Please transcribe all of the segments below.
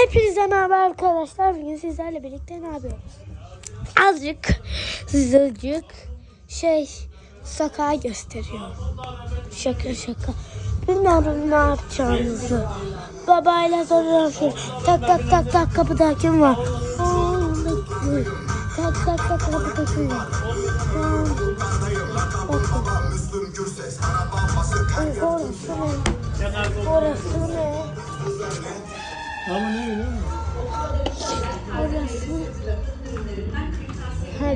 Hepinize merhaba arkadaşlar. Bugün sizlerle birlikte ne yapıyoruz? Azıcık, azıcık şey saka gösteriyor. Şaka şaka. Bilmiyorum ne yapacağımızı. Babayla soruyorum. Tak tak tak tak kapıda kim var? Tak tak tak kapıda kim var? Orası ne? Orası ne?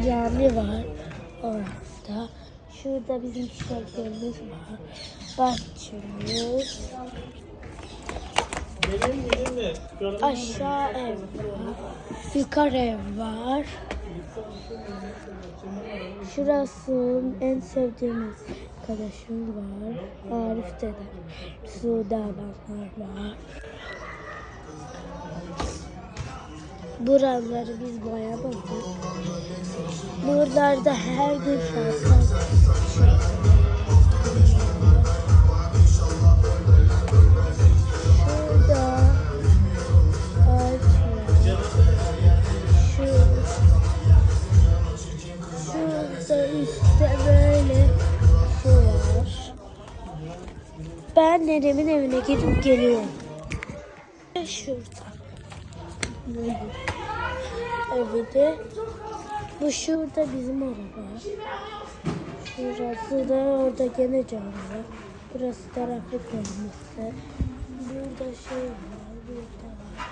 Cami var orada. Şurada bizim çiçeklerimiz var. Bahçemiz. Aşağı ev var. Yukarı ev var. Şurası en sevdiğimiz arkadaşım var. Arif dedem. Sude ablamlar var. Buraları biz boyamadık. Buralarda her gün şarkı. Şurada. Şu, şurada işte böyle var. Ben nenemin evine gidip geliyorum. Şurada. Evde. Bu şurada bizim araba. Şurası da orada gene var. Burası trafik olması. Burada şey var. Burada var.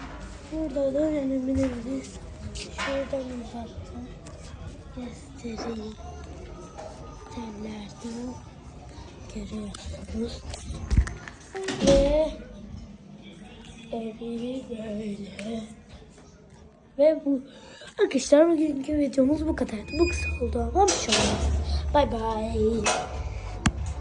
Burada da önemli evimiz. Şuradan uzaktan göstereyim. Tellerden görüyorsunuz. Ve evi böyle. Ve bu arkadaşlar bugünkü videomuz bu kadar. Bu kısa oldu ama bir şey olmaz. Bay bay.